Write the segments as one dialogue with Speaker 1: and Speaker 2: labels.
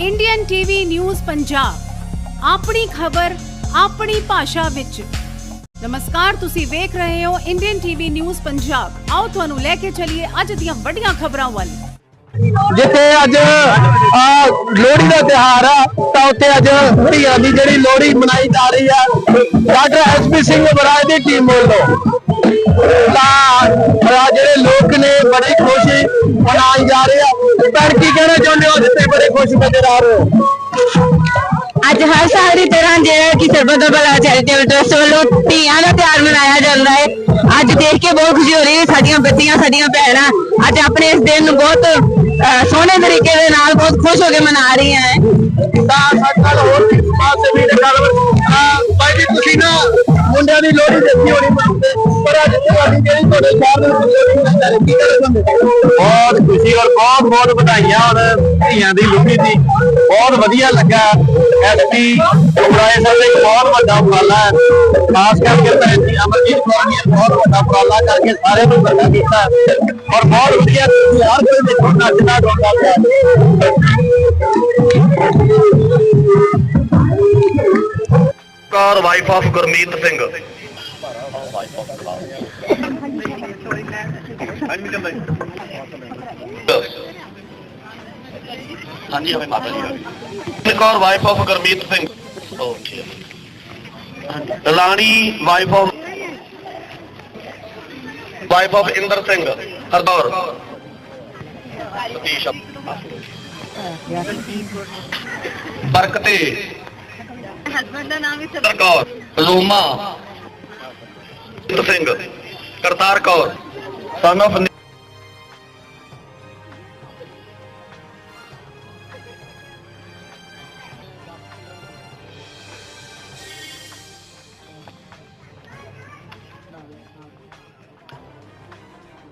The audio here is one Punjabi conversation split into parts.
Speaker 1: ਇੰਡੀਅਨ ਟੀਵੀ ਨਿਊਜ਼ ਪੰਜਾਬ ਆਪਣੀ ਖਬਰ, ਆਪਣੀ ਭਾਸ਼ਾ ਵਿੱਚ। ਨਮਸਕਾਰ, ਤੁਸੀਂ ਵੇਖ ਰਹੇ ਹੋ ਇੰਡੀਅਨ ਟੀਵੀ ਨਿਊਜ਼ ਪੰਜਾਬ ਆਓ ਤੁਹਾਨੂੰ ਲੈ ਕੇ ਚੱਲੀਏ ਅੱਜ ਦੀਆਂ ਵੱਡੀਆਂ ਖਬਰਾਂ ਵੱਲ।
Speaker 2: ਜਿੱਥੇ ਅੱਜ ਲੋਹੜੀ ਦਾ ਤਿਹਾਰ ਆ, ਤਾਂ ਉੱਥੇ ਅੱਜ ਧੀਆਂ ਦੀ ਜਿਹੜੀ ਲੋਹੜੀ ਮਨਾਈ ਜਾ ਰਹੀ ਆ, ਡਾਕਟਰ ਐਸਪੀ ਸਿੰਘ ਬਰਾਜ ਦੀ ਟੀਮ ਵੱਲੋਂ। ਤਾਂ ਜਿਹੜੇ ਲੋਕ ਨੇ, ਬੜੀ ਮਨਾਈ ਜਾ ਰਹੇ ਆ। ਪਰ ਕੀ ਕਹਿਣਾ ਚਾਹੁੰਦੇ ਹੋ? ਜਿੱਥੇ ਬੜੇ ਖੁਸ਼ ਨਜ਼ਰ ਆ ਰਹੇ ਹੋ
Speaker 3: ਅੱਜ ਹਰ ਸਾਲ ਦੀ ਤਰ੍ਹਾਂ ਜਿਹੜਾ ਕਿ ਸਰਬਤ ਦਾ ਭਲਾ ਚੈਰੀਟੇਬਲ ਟਰਸਟ ਵੱਲੋਂ ਧੀਆਂ ਦਾ ਤਿਉਹਾਰ ਮਨਾਇਆ ਜਾਂਦਾ ਹੈ। ਅੱਜ ਦੇਖ ਕੇ ਬਹੁਤ ਖੁਸ਼ੀ ਹੋ ਰਹੀ ਹੈ ਸਾਡੀਆਂ ਬੱਚੀਆਂ ਸਾਡੀਆਂ ਭੈਣਾਂ ਅੱਜ ਆਪਣੇ ਇਸ ਦਿਨ ਨੂੰ ਬਹੁਤ ਸੋਹਣੇ ਤਰੀਕੇ ਦੇ ਨਾਲ ਬਹੁਤ ਖੁਸ਼ ਹੋ ਕੇ ਮਨਾ ਰਹੀਆਂ ਹੈ।
Speaker 2: ਤਾਂ ਸਾਡੇ ਨਾਲ ਹੋਰ ਵੀ ਸਮਾਜ ਸੇਵੀ ਨੇ ਗੱਲ ਬਾਈ ਜੀ ਤੁਸੀਂ ਨਾ ਮੁੰਡਿਆਂ ਦੀ ਲੋਹੜੀ ਦੇਖੀ ਹੋਣੀ ਬਹੁਤ ਖੁਸ਼ੀ ਔਰ ਬਹੁਤ ਬਹੁਤ ਵਧਾਈਆਂ ਔਰ ਧੀਆਂ ਦੀ ਲੋਹੜੀ ਦੀ ਬਹੁਤ ਵਧੀਆ ਲੱਗਾ ਐਸਪੀ ਉਪਰਾਏ ਸਾਹਿਬ ਦਾ ਇੱਕ ਬਹੁਤ ਵੱਡਾ ਉਪਰਾਲਾ ਹੈ ਖਾਸ ਕਰਕੇ ਭੈਣ ਜੀ ਅਮਰਜੀਤ ਕੌਰ ਨੇ ਬਹੁਤ ਵੱਡਾ ਉਪਰਾਲਾ ਕਰਕੇ ਸਾਰੇ ਨੂੰ ਇਕੱਠਾ ਕੀਤਾ ਔਰ ਬਹੁਤ ਵਧੀਆ ਹਰ ਕੋਈ ਦੇਖੋ ਨੱਚਦਾ ਗਾਉਂਦਾ ਪਿਆ
Speaker 4: ਕਾਰ ਵਾਈਫ ਆਫ ਗੁਰਮੀਤ ਸਿੰਘ ਹਾਂਜੀ ਹਮੇ ਮਾਤਾ ਜੀ Kaur wife of Gurmeet Singh. Okay Rani wife of wife of Inder Singh Hardaur. Satish ਬਰਕਤੇ।
Speaker 3: Husband ਦਾ ਨਾਮ ਵੀ
Speaker 4: Kaur Roma. Singh Kartar Kaur son of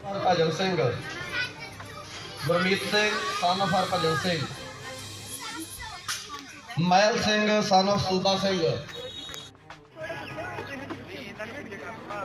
Speaker 2: Harbhajan Singh Gurmeet Singh son of Harbhajan Singh Mahil Singh son of Suba Singh